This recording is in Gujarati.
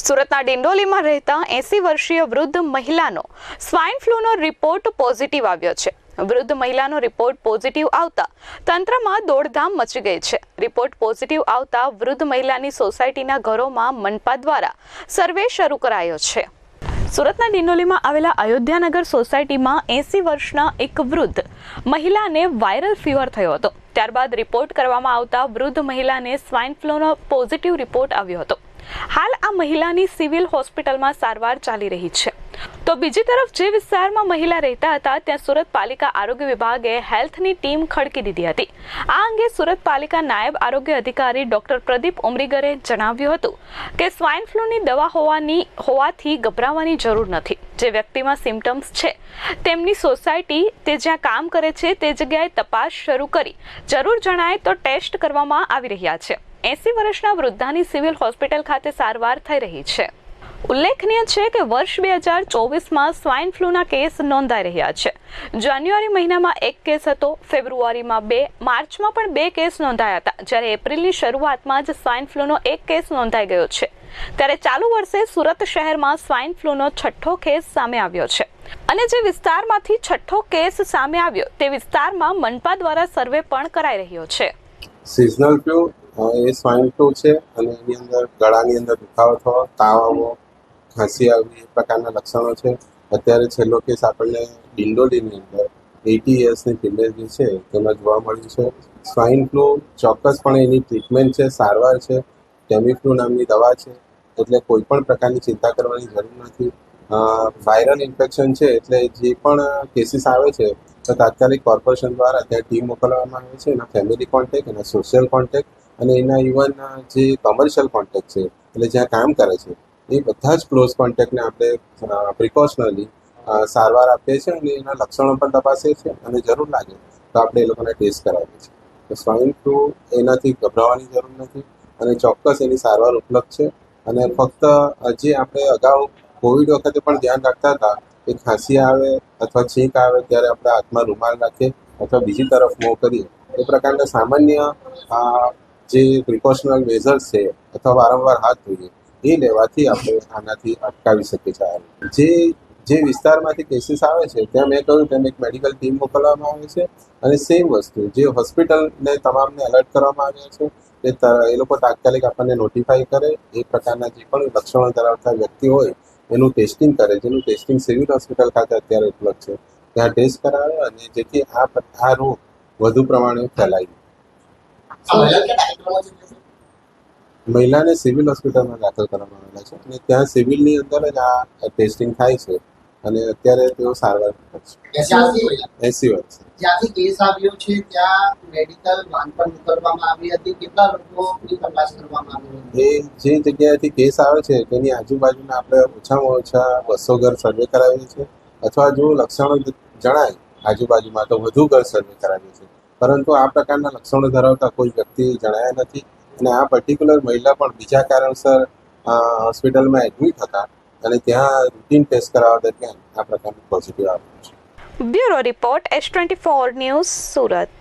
સુરતના ડિંડોલીમાં રહેતા એસી વર્ષીય વૃદ્ધ મહિલાનો સ્વાઇન ફ્લૂનો રિપોર્ટ પોઝિટિવ આવ્યો છે. વૃદ્ધ મહિલાનો રિપોર્ટ પોઝિટિવ આવતા તંત્રમાં દોડધામ મચી ગઈ છે. રિપોર્ટ પોઝિટિવ આવતા વૃદ્ધ મહિલાની સોસાયટીના ઘરોમાં મનપા દ્વારા સર્વે શરૂ કરાયો છે. સુરતના ડિંડોલીમાં આવેલા અયોધ્યાનગર સોસાયટીમાં એસી વર્ષના એક વૃદ્ધ મહિલાને વાયરલ ફીવર થયો હતો. ત્યારબાદ રિપોર્ટ કરવામાં આવતા વૃદ્ધ મહિલાને સ્વાઇન ફ્લૂનો પોઝિટિવ રિપોર્ટ આવ્યો હતો. હાલ આ મહિલાની સિવિલ હોસ્પિટલમાં સારવાર ચાલી રહી છે. તો બીજી તરફ જે વિસ્તારમાં મહિલા રહેતા હતા, ત્યાં સુરત પાલિકા આરોગ્ય વિભાગે હેલ્થની ટીમ ખડકી દીધી હતી. આ અંગે સુરત પાલિકા નાયબ આરોગ્ય અધિકારી ડોક્ટર પ્રદીપ ઉમરીગરે જણાવ્યું હતું કે સ્વાઇન ફ્લૂની દવા હોવાની, હોવાથી ગભરાવાની જરૂર નથી. જે વ્યક્તિમાં સિમ્ટમ્સ છે, તેમની સોસાયટી તે જ્યાં કામ કરે છે, તે જગ્યાએ તપાસ શરૂ કરી. જરૂર જણાય તો ટેસ્ટ કરવામાં આવી રહ્યા છે. એસી વર્ષના વૃદ્ધાની સિવિલ હોસ્પિટલ ખાતે સારવાર થઈ રહી છે. ઉલ્લેખનીય છે કે વર્ષ બે હજાર ચોવીસમાં સ્વાઇન ફ્લૂના કેસ નોંધાઈ રહ્યા છે. જાન્યુઆરી મહિનામાં એક કેસ હતો, ફેબ્રુઆરીમાં બે, માર્ચમાં પણ બે કેસ નોંધાયા હતા, જ્યારે એપ્રિલની શરૂઆતમાં જ સ્વાઇન ફ્લૂનો એક કેસ નોંધાઈ ગયો છે. ત્યારે ચાલુ વર્ષે સુરત શહેરમાં સ્વાઇન ફ્લૂનો છઠ્ઠો કેસ સામે આવ્યો છે. અને જે વિસ્તારમાંથી છઠ્ઠો કેસ સામે આવ્યો, તે વિસ્તારમાં મનપા દ્વારા સર્વે પણ કરાઈ રહ્યો છે. સિઝનલ ફ્લૂ એ સ્વાઇન ફ્લૂ છે અને એની અંદર ગળાની અંદર દુખાવો થવો, તાવ આવવો ખાંસી આવવી એ પ્રકારના લક્ષણો છે. અત્યારે છેલ્લો કેસ આપણને ડિંડોલીની અંદર એટી યર્સની ફિમેલ જે છે તેમાં જોવા મળ્યું છે. સ્વાઇન ફ્લૂ ચોક્કસપણે એની ટ્રીટમેન્ટ છે, સારવાર છે. ટેમિફ્લુ નામની દવા છે. એટલે કોઈ પણ પ્રકારની ચિંતા કરવાની જરૂર નથી. વાયરલ ઇન્ફેક્શન છે એટલે જે પણ કેસીસ આવે છે, તો તાત્કાલિક કોર્પોરેશન દ્વારા ત્યાં ટીમ મોકલવામાં આવે છે. એના ફેમિલી કોન્ટેક એના સોશિયલ કોન્ટેક અને એના ઇવન જે કોમર્શિયલ કોન્ટેક્ટ છે, એટલે જ્યાં કામ કરે છે, એ બધા જ ક્લોઝ કોન્ટેક્ટને આપણે પ્રિકોશનલી સારવાર આપીએ છીએ અને એના લક્ષણો પણ તપાસીએ છીએ અને જરૂર લાગે તો આપણે એ લોકોને ટેસ્ટ કરાવીએ છીએ. તો સ્વાઇન ફ્લૂ એનાથી ગભરાવાની જરૂર નથી અને ચોક્કસ એની સારવાર ઉપલબ્ધ છે અને ફક્ત જે આપણે અગાઉ કોવિડ વખતે પણ ધ્યાન રાખતા હતા કે ખાંસી આવે અથવા છીંક આવે ત્યારે આપણે હાથમાં રૂમાલ રાખીએ અથવા બીજી તરફ મોં કરીએ, એ પ્રકારના સામાન્ય જે પ્રિકોશનલ મેઝર્સ છે, અથવા વારંવાર હાથ ધોઈએ, એ લેવાથી આપણે આનાથી અટકાવી શકીએ છીએ. જે જે વિસ્તારમાંથી કેસીસ આવે છે, ત્યાં મેં કહ્યું તેમ એક મેડિકલ ટીમ મોકલવામાં આવે છે અને સેમ વસ્તુ, જે હોસ્પિટલને તમામને એલર્ટ કરવામાં આવ્યા છે એ એ લોકો તાત્કાલિક આપણને નોટિફાઈ કરે, એ પ્રકારના જે પણ લક્ષણો ધરાવતા વ્યક્તિ હોય, એનું ટેસ્ટિંગ કરે, જેનું ટેસ્ટિંગ સિવિલ હોસ્પિટલ ખાતે અત્યારે ઉપલબ્ધ છે. ત્યાં ટેસ્ટ કરાવે અને જેથી આ આ રોગ વધુ પ્રમાણે ફેલાય. મહિલાને સિવિલ હોસ્પિટલમાં દાખલ કરવામાં આવેલા છે અને ત્યાં સિવિલની અંદર જ આ ટેસ્ટિંગ થાય છે અને અત્યારે તેઓ સારવાર એસી વર્ષ. જ્યાંથી કેસ આવ્યો છે ત્યાં મેડિકલ વાન પણ મોકલવામાં આવી હતી. કેટલા લોકોની તપાસ કરવામાં આવી એ જે જગ્યાએથી કેસ આવે છે તેની આજુબાજુના આપણે ઓછામાં ઓછા બસો ઘર સર્વે કરાવીએ છીએ. અથવા જો લક્ષણો જણાય આજુબાજુમાં તો વધુ ઘર સર્વે કરાવીએ છીએ. પરંતુ આ પ્રકારના લક્ષણો ધરાવતા કોઈ વ્યક્તિ જણાયા નથી અને આ પર્ટિક્યુલર મહિલા પણ બીજા કારણસર હોસ્પિટલમાં એડમિટ હતા અને ત્યાં રૂટીન ટેસ્ટ કરાવવા દરમિયાન આ પ્રકારનું પોઝિટિવ આવ્યું છે. Bureau report S twenty four news Surat.